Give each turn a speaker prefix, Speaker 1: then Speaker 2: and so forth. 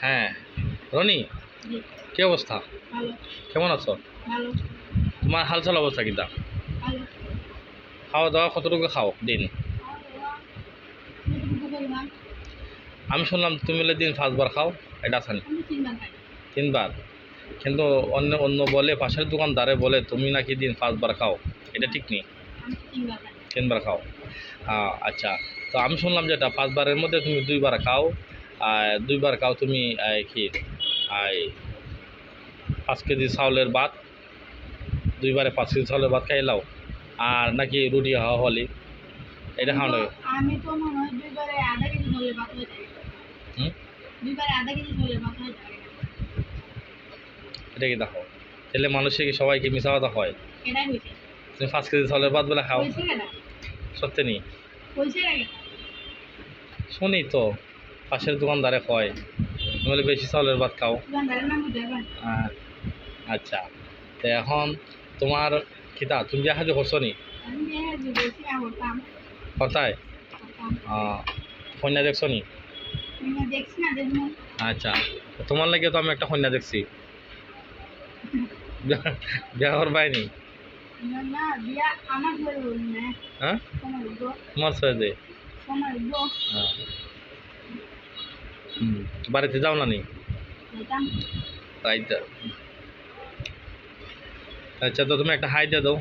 Speaker 1: হ্যাঁ। রনি কি অবস্থা? কেমন আছো? তোমার হালচাল অবস্থা কিটা খাওয়া দাওয়া কতটুকু খাও দিন? আমি শুনলাম তুমি দিন পাঁচবার খাও এটা আছে না?
Speaker 2: আমি তিনবার
Speaker 1: কিন্তু অন্য অন্য বলে পাশের দোকানদারে বলে তুমি নাকি দিন পাঁচবার খাও এটা ঠিক নেই?
Speaker 2: তিনবার
Speaker 1: খাও। আচ্ছা। তো আমি শুনলাম যেটা পাঁচবারের মধ্যে তুমি দুইবার খাও দুইবার খাও তুমি আহ, কি পাঁচ কেজি চাউলের ভাত দুইবারে পাঁচ কেজি চাউলের ভাত খাই লাও। আর নাকি রুটি খাওয়া হলি এটা খাওয়া লাগে
Speaker 2: আমি তো মনে হয় দুইবারে আধা কেজি ঝোলের ভাত হয়ে যায়
Speaker 1: হুম?
Speaker 2: দুইবারে আধা কেজি ঝোলের ভাত হয়ে যায়
Speaker 1: এটা কি দেখো? তাহলে মানুষের কি সবাইকে মিশা কথা হয় তুমি পাঁচ কেজি চাউলের ভাত বলে খাও। সত্যি
Speaker 2: কেনা?
Speaker 1: শুনি তো। পাশের দোকানদারে হয় তুমি বেশি চাউলের ভাত খাও। আচ্ছা তো এখন তোমার কিতা তুমি যে সাহায্য করছ নি?
Speaker 2: আমি যে
Speaker 1: কথায়? কন্যা দেখছ নি? আচ্ছা তোমার লাগে তো আমি একটা কন্যা দেখছি। বিয়া- বিয়া কর পাইনি
Speaker 2: না।
Speaker 1: হ্যাঁ? তোমার ছেলে হুম বাড়িতে যাও না নি? তাই তো আচ্ছা তো তুমি একটা হাই দিয়ে দাও।